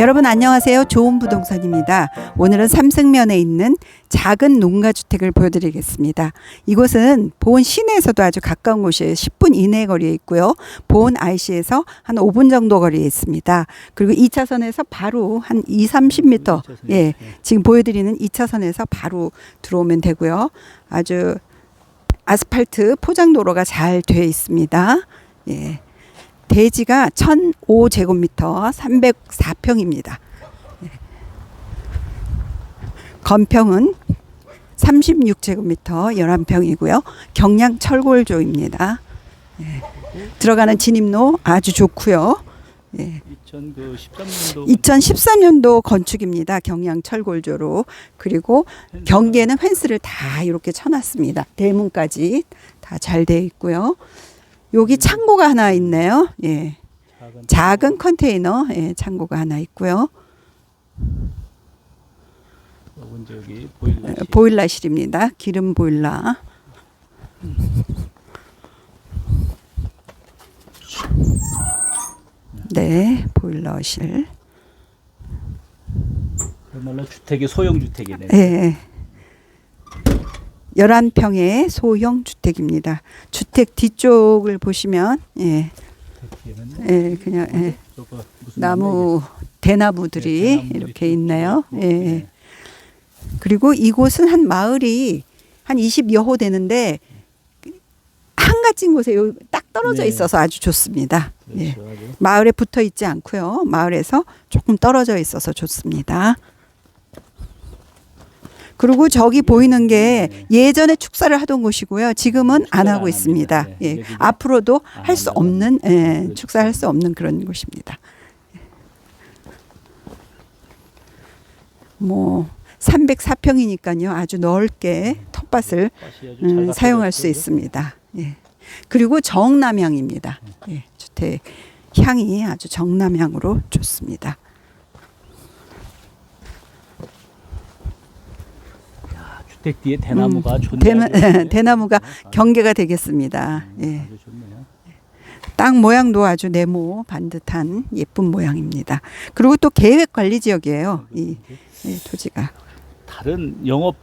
여러분 안녕하세요. 좋은 부동산입니다. 오늘은 삼승면에 있는 작은 농가 주택을 보여드리겠습니다. 이곳은 보은 시내에서도 아주 가까운 곳이에요. 10분 이내 거리에 있고요. 보은 IC에서 한 5분 정도 거리에 있습니다. 그리고 2차선에서 바로 한 2, 30m 예, 지금 보여드리는 2차선에서 바로 들어오면 되고요. 아주 아스팔트 포장 도로가 잘돼 있습니다. 예. 대지가 1005제곱미터 304평입니다. 건평은 36제곱미터 11평이고요. 경량 철골조입니다. 예. 들어가는 진입로 아주 좋고요. 예. 2013년도 2013년도 건축입니다. 경량 철골조로 그리고 경계는 펜스를 다 이렇게 쳐놨습니다. 대문까지 다 잘 돼 있고요. 여기 창고가 하나 있네요. 예. 작은 컨테이너 예, 창고가 하나 있고요. 요건 저기 보일러 에, 보일러실입니다. 기름 보일러. 네, 보일러실. 그야말로 주택이 소형 주택이네. 예. 11평의 소형 주택입니다. 주택 뒤쪽을 보시면 예. 예, 그냥 예. 나무 대나무들이 네, 이렇게. 있고, 예. 네. 그리고 이곳은 한 마을이 한 20여 호 되는데 한가진 곳에 요- 딱 떨어져 네. 있어서 아주 좋습니다. 예. 그렇죠. 마을에 붙어 있지 않고요. 마을에서 조금 떨어져 있어서 좋습니다. 그리고 저기 보이는 게 예전에 축사를 하던 곳이고요. 지금은 안 축사를 하고 안 있습니다. 네, 예. 여기는 앞으로도 안 할수 한다고. 없는 예, 그렇죠. 축사할 수 없는 그런 곳입니다. 뭐 304평이니까요. 아주 넓게 텃밭을 음, 잘 사용할 수. 있습니다. 예. 그리고 정남향입니다. 예. 주택 향이 아주 정남향으로 좋습니다. 주택 뒤에 대나무가 좋네. 대나, 아주. 대나 무가 아, 경계가 되겠습니다. 음, 예. 땅 모양도 아주 네모 반듯한 예쁜 모양입니다. 그리고 또 계획 관리 지역이에요. 이, 이 토지가. 다른 영업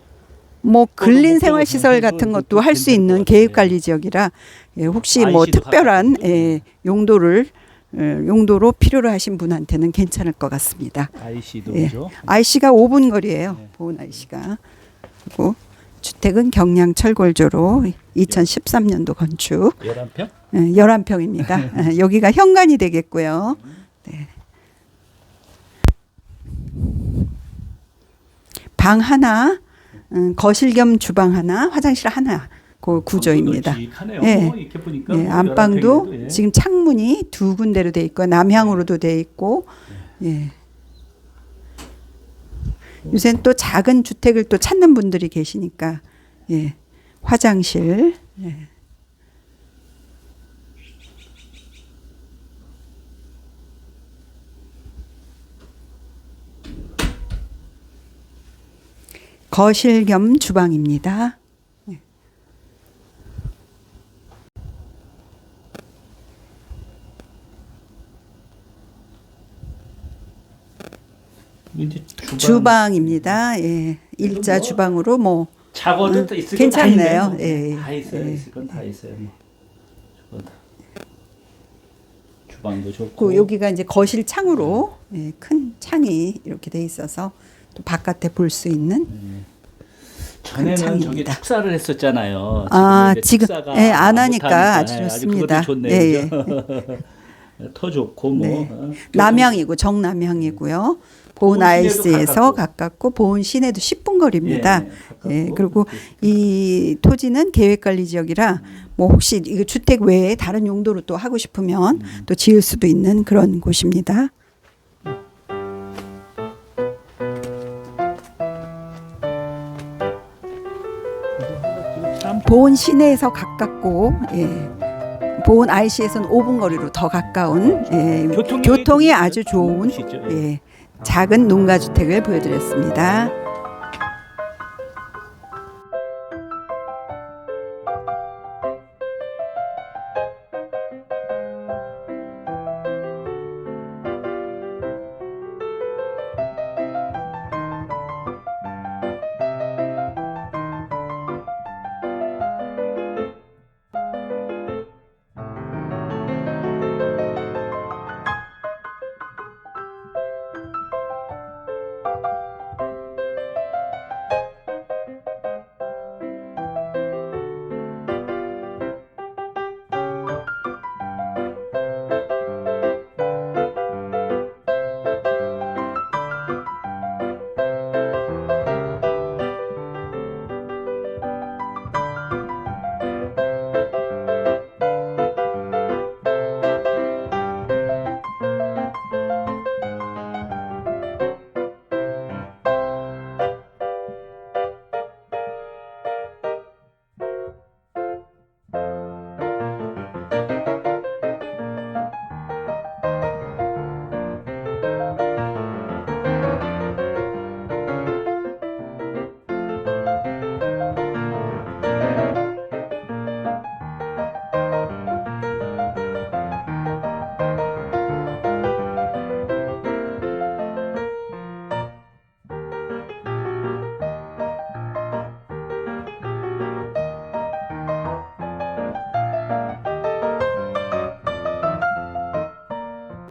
뭐 근린 생활 시설 같은 것도 할 수 있는 것 계획. 관리 지역이라 예, 혹시 뭐 특별한. 예, 용도를 어, 용도로 필요로 하신 분한테는 괜찮을 것 같습니다. IC도 예. IC가 5분 거리예요. 네. 보은 IC가. 그리고 주택은 경량 철골조로 2013년도 건축 11평? 예, 11평입니다. 예, 여기가 현관이 되겠고요. 네. 방 하나, 음, 거실 겸 주방 하나, 화장실 하나 그 구조입니다. 예. 보니까 예, 뭐 안방도 11평인데도, 예. 지금 창문이 두 군데로 돼 있고 남향으로도 돼 있고 예. 요새는 또 작은 주택을 또 찾는 분들이 계시니까 예. 화장실 예. 거실 겸 주방입니다. 이제 주방, 주방입니다. 예. 일자 뭐 주방으로 뭐 작업도 음, 또 있을 괜찮네요. 건다 예, 다 있어요. 예. 있을 건 다 있어요. 뭐. 주방도 좋고. 그 여기가 이제 거실 창으로 예, 큰 창이 이렇게 돼 있어서 또 바깥에 볼 수 있는 전에는 저기. 축사를 했었잖아요. 아, 지금, 예, 안 하니까 못하니까, 아주 예, 좋습니다. 좋네요. 예, 그 죠? 터 좋고 뭐. 네. 어, 남향이고 정남향이고요. 보은 아이스에서 가깝고. 보은 시내도 10분 거리입니다. 예, 가깝고. 예, 그리고 이 토지는 계획관리 지역이라 뭐 혹시 이거 주택 외에 다른 용도로 또 하고 싶으면 음. 또 지을 수도 있는 그런 곳입니다. 참 보은 시내에서 가깝고 예. 보은 IC에서는 5분 거리로 더 가까운 예, 교통이 교통이 아주 좋은. 예. 예, 작은 농가 주택을 보여드렸습니다.